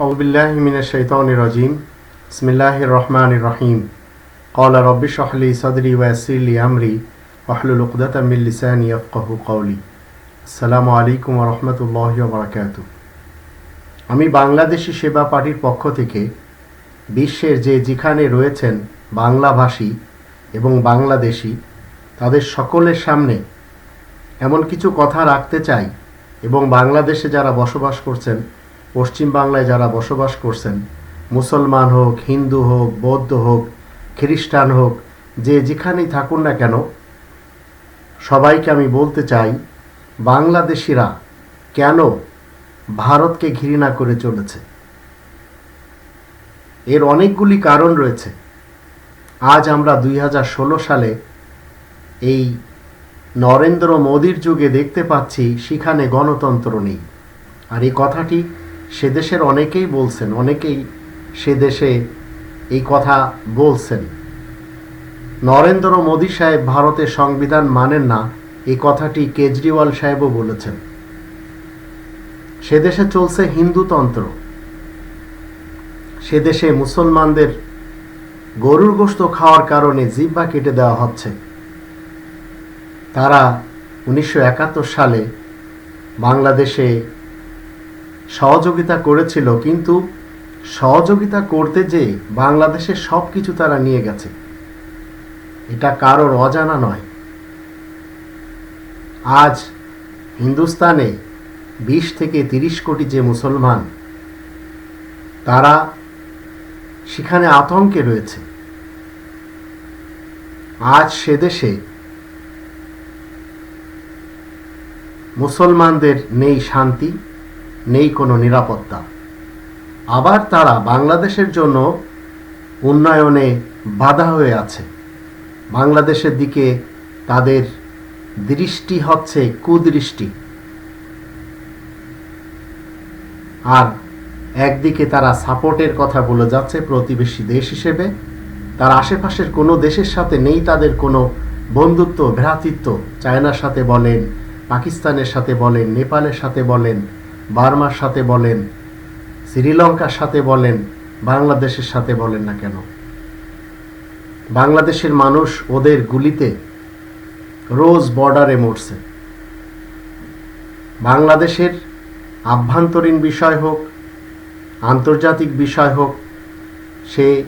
আউবিল্লাহমিনের শৈতান রাজিম ইসমিল্লাহ রহমান রহিম কওলা রব্বি শহলি সদরি ওয়াসিলি আমরি ওয়াহলুল উকদাতামিল লিসানি আফকাহু কৌলি আসসালামু আলাইকুম রহমতুল্লাহ বারাকাত আমি বাংলাদেশি সেবা পার্টির পক্ষ থেকে বিশ্বের যে যেখানে রয়েছেন বাংলাভাষী এবং বাংলাদেশি, তাদের সকলের সামনে এমন কিছু কথা রাখতে চাই এবং বাংলাদেশে যারা বসবাস করছেন পশ্চিম বাংলায় যারা বসবাস করছেন, মুসলমান হোক, হিন্দু হোক, বৌদ্ধ হোক, খ্রিস্টান হোক, যে যেখানেই থাকুন না কেন, সবাইকে আমি বলতে চাই, বাংলাদেশিরা কেন ভারতকে ঘৃণা করে চলেছে? এর অনেকগুলি কারণ রয়েছে। আজ আমরা দুই হাজার ষোলো সালে এই নরেন্দ্র মোদীর যুগে দেখতে পাচ্ছি, সেখানে গণতন্ত্র নেই। আর এই কথাটি সে দেশের অনেকেই বলছেন, অনেকেই সে দেশে এই কথা বলছেন। নরেন্দ্র মোদী সাহেব ভারতের সংবিধান মানেন না, এই কথাটি কেজরিওয়াল সাহেবও বলেছেন। সে দেশে চলছে হিন্দুতন্ত্র সে দেশে মুসলমানদের গরুর গোস্ত খাওয়ার কারণে জিব্বা কেটে দেওয়া হচ্ছে। তারা উনিশশো একাত্তর সালে বাংলাদেশে সহযোগিতা করেছিল, কিন্তু সহযোগিতা করতে যে বাংলাদেশের সব কিছু তারা নিয়ে গেছে। এটা কারোর অজানা নয়। আজ হিন্দুস্তানে বিশ থেকে তিরিশ কোটি যে মুসলমান, তারা সেখানে আতঙ্কে রয়েছে। আজ সে দেশে মুসলমানদের নেই শান্তি নেই কোনো নিরাপত্তা। আবার তারা বাংলাদেশের জন্য উন্নয়নে বাধা হয়ে আছে। বাংলাদেশের দিকে তাদের দৃষ্টি হচ্ছে কুদৃষ্টি। আর একদিকে তারা সাপোর্টের কথা বলে যাচ্ছে প্রতিবেশী দেশ হিসেবে, তার আশেপাশের কোনো দেশের সাথে নেই তাদের কোনো বন্ধুত্ব, ভ্রাতৃত্ব। চায়নার সাথে বলেন, পাকিস্তানের সাথে বলেন, নেপালের সাথে বলেন বার্মার সাথে বলেন, শ্রীলঙ্কার সাথে বলেন, বাংলাদেশের সাথে বলেন না কেন? বাংলাদেশের মানুষ ওদের গুলিতে রোজ বর্ডারে মরছে। বাংলাদেশের আভ্যন্তরীণ বিষয় হোক, আন্তর্জাতিক বিষয় হোক, সে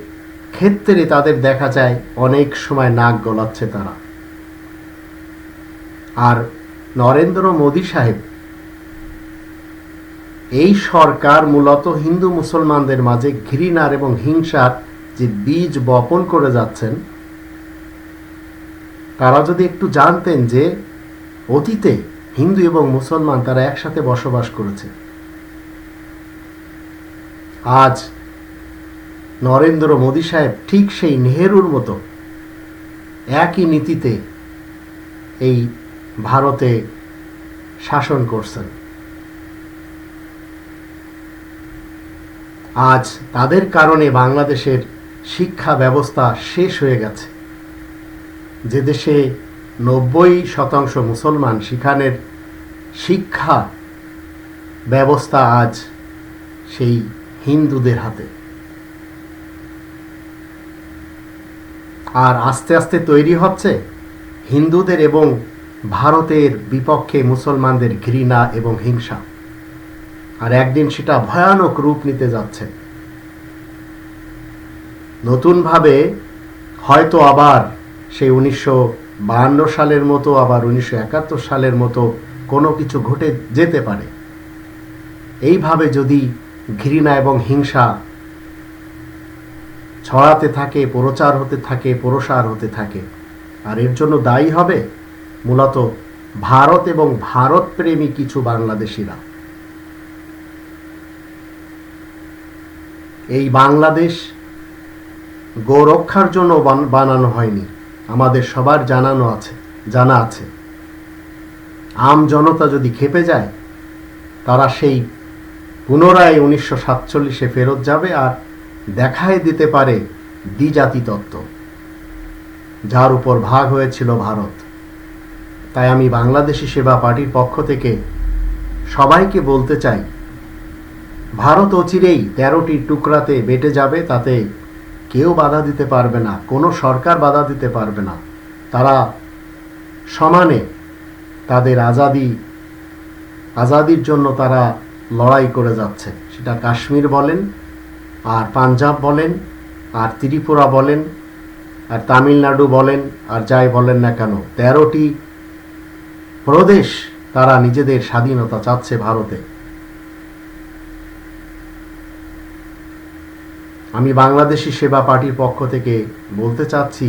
ক্ষেত্রে তাদের দেখা যায় অনেক সময় নাক গলাচ্ছে তারা। আর নরেন্দ্র মোদী সাহেব এই সরকার মূলত হিন্দু মুসলমানদের মাঝে ঘৃণার এবং হিংসার যে বীজ বপন করে যাচ্ছেন, তারা যদি একটু জানতেন যে অতীতে হিন্দু এবং মুসলমান তারা একসাথে বসবাস করেছে। আজ নরেন্দ্র মোদী সাহেব ঠিক সেই নেহেরুর মতো একই নীতিতে এই ভারতে শাসন করছেন। আজ তাদের কারণে বাংলাদেশের শিক্ষা ব্যবস্থা শেষ হয়ে গেছে। যে দেশে নব্বই শতাংশ মুসলমান, সেখানের শিক্ষা ব্যবস্থা আজ সেই হিন্দুদের হাতে। আর আস্তে আস্তে তৈরি হচ্ছে হিন্দুদের এবং ভারতের বিপক্ষে মুসলমানদের ঘৃণা এবং হিংসা। আর একদিন সেটা ভয়ানক রূপ নিতে যাচ্ছে। নতুনভাবে হয়তো আবার সেই উনিশশো সালের মতো, আবার উনিশশো একাত্তর সালের মতো কোনো কিছু ঘটে যেতে পারে। এইভাবে যদি ঘৃণা এবং হিংসা ছড়াতে থাকে, প্রচার হতে থাকে, প্রসার হতে থাকে, আর এর জন্য দায়ী হবে মূলত ভারত এবং ভারতপ্রেমী কিছু বাংলাদেশিরা। এই বাংলাদেশ গোরক্ষার জন্য বানানো হয়নি। আমাদের সবার জানানো আছে, জানা আছে। আম জনতা যদি খেপে যায়, তারা সেই পুনরায় উনিশশো সাতচল্লিশে ফেরত যাবে আর দেখায় দিতে পারে দ্বিজাতি তত্ত্ব, যার উপর ভাগ হয়েছিল ভারত। তাই আমি বাংলাদেশি সেবা পার্টির পক্ষ থেকে সবাইকে বলতে চাই ভারত অচিরেই তেরোটি টুকরাতে বেটে যাবে, তাতে কেউ বাধা দিতে পারবে না, কোনো সরকার বাধা দিতে পারবে না। তারা সমানে তাদের আজাদি, আজাদির জন্য তারা লড়াই করে যাচ্ছে। সেটা কাশ্মীর বলেন, আর পাঞ্জাব বলেন, আর ত্রিপুরা বলেন, আর তামিলনাড়ু বলেন, আর যাই বলেন না কেন, তেরোটি প্রদেশ তারা নিজেদের স্বাধীনতা চাচ্ছে ভারতে। আমি বাংলাদেশি সেবা পার্টির পক্ষ থেকে বলতে চাচ্ছি,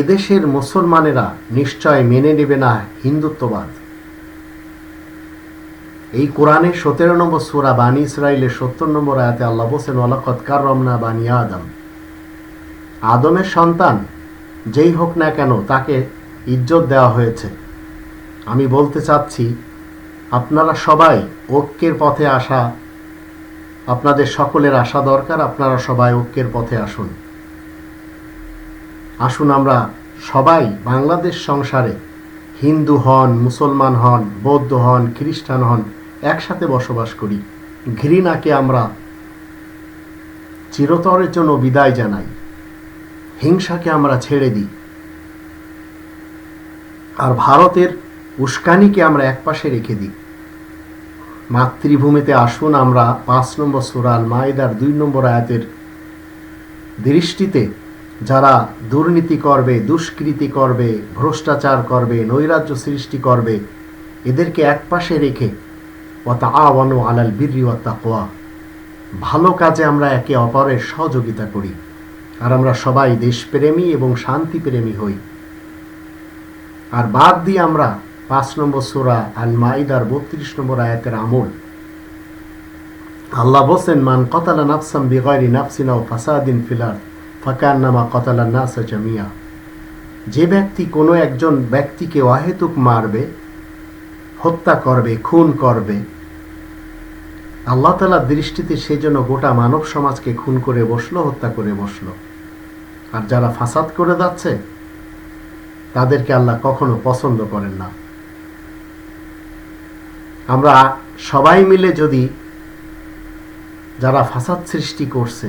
এদেশের মুসলমানেরা নিশ্চয় মেনে নেবে না হিন্দুত্ববাদ। এই কোরআনের সতেরো নম্বর সুরা বানী ইসরায়েলের সত্তর নম্বর আয়াতে আল্লাহ বসেন ওয়ালাকত রমনা বানি আদম। আদমের সন্তান যেই হোক না কেন তাকে ইজ্জত দেওয়া হয়েছে। আমি বলতে চাচ্ছি, আপনারা সবাই ঐক্যের পথে আসা আপনাদের সকলের আসা দরকার, আপনারা সবাই ঐক্যের পথে আসুন। আসুন আমরা সবাই বাংলাদেশ সংসারে হিন্দু হন, মুসলমান হন, বৌদ্ধ হন, খ্রিস্টান হন, একসাথে বসবাস করি। ঘৃণাকে আমরা চিরতরের জন্য বিদায় জানাই। হিংসাকে আমরা ছেড়ে দিই। আর ভারতের উস্কানিকে আমরা একপাশে রেখে দিই। মাতৃভূমিতে আসুন আমরা পাঁচ নম্বর সুরাল মায়েদার দুই নম্বর আয়াতের দৃষ্টিতে যারা দুর্নীতি করবে, দুষ্কৃতি করবে, ভ্রষ্টাচার করবে, নৈরাজ্য সৃষ্টি করবে, এদেরকে একপাশে রেখে ওয়াতা আওয়ানো আলাল বিরি ওয়াতা কোয়া ভালো কাজে আমরা একে অপরের সহযোগিতা করি আর আমরা সবাই দেশপ্রেমী এবং শান্তিপ্রেমী হই। আর বাদ দিয়ে আমরা পাঁচ নম্বর সোরা আল মাইদার বত্রিশ নম্বর আয়াতের আমল। আল্লাহ বসেন মান কতালা নাফসাম বিগয়রি নাফসিনা ও ফাসাদিন ফিলার ফাকান নামা কতালা নাসা জামিয়া। যে ব্যক্তি কোনো একজন ব্যক্তিকে অহেতুক মারবে, হত্যা করবে, খুন করবে, আল্লাহ তালার দৃষ্টিতে সেজন্য গোটা মানব সমাজকে খুন করে বসল, হত্যা করে বসল। আর যারা ফাসাদ করে যাচ্ছে, তাদেরকে আল্লাহ কখনো পছন্দ করেন না। আমরা সবাই মিলে যদি যারা ফাসাদ সৃষ্টি করছে,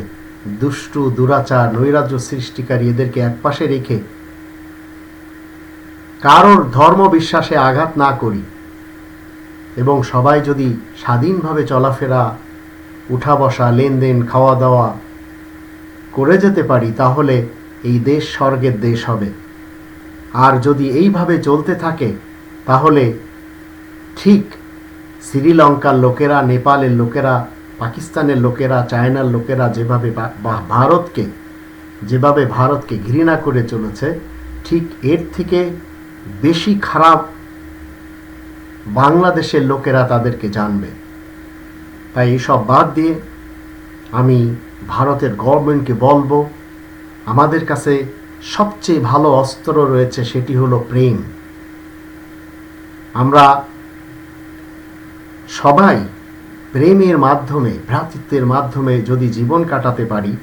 দুষ্টু, দুরাচার, নৈরাজ্য সৃষ্টিকারী এদেরকে একপাশে রেখে কারোর ধর্ম বিশ্বাসে আঘাত না করি এবং সবাই যদি স্বাধীনভাবে চলাফেরা, উঠা বসা, লেনদেন, খাওয়া দাওয়া করে যেতে পারি, তাহলে এই দেশ স্বর্গের দেশ হবে। আর যদি এইভাবে চলতে থাকে, তাহলে ঠিক শ্রীলঙ্কার লোকেরা, নেপালের লোকেরা, পাকিস্তানের লোকেরা, চায়নার লোকেরা যেভাবে ভারতকে যেভাবে ভারতকে ঘৃণা করে চলেছে, ঠিক এর থেকে বেশি খারাপ বাংলাদেশের লোকেরা তাদেরকে জানবে। তাই এসব বাদ দিয়ে আমি ভারতের গভর্নমেন্টকে বলব, আমাদের কাছে সবচেয়ে ভালো অস্ত্র রয়েছে সেটি হলো প্রেম। আমরা সবাই প্রেমের মাধ্যমে, ভ্রাতৃত্বের মাধ্যমে যদি জীবন কাটাতে পারি,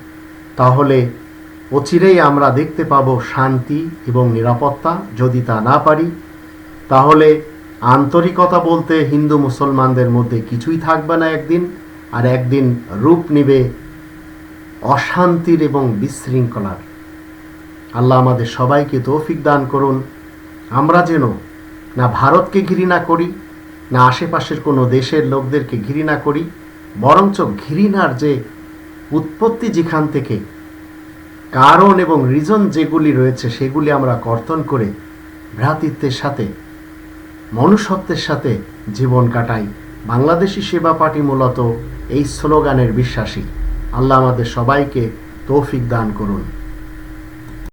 তাহলে অচিরেই আমরা দেখতে পাব শান্তি এবং নিরাপত্তা। যদি তা না পারি, তাহলে আন্তরিকতা বলতে হিন্দু মুসলমানদের মধ্যে কিছুই থাকবে না একদিন, আর একদিন রূপ নিবে অশান্তির এবং বিশৃঙ্খলার। আল্লাহ আমাদের সবাইকে তৌফিক দান করুন। আমরা যেন না ভারতকে ঘৃণা করি না আশেপাশের কোনো দেশের লোকদেরকে ঘৃণা করি, বরঞ্চ ঘৃণার যে উৎপত্তি যেখান থেকে, কারণ এবং রিজন যেগুলি রয়েছে সেগুলি আমরা কর্তন করে ভ্রাতৃত্বের সাথে, মনুষ্যত্বের সাথে জীবন কাটাই। বাংলাদেশি সেবা পার্টি মূলত এই স্লোগানের বিশ্বাসী। আল্লাহ আমাদের সবাইকে তৌফিক দান করুন।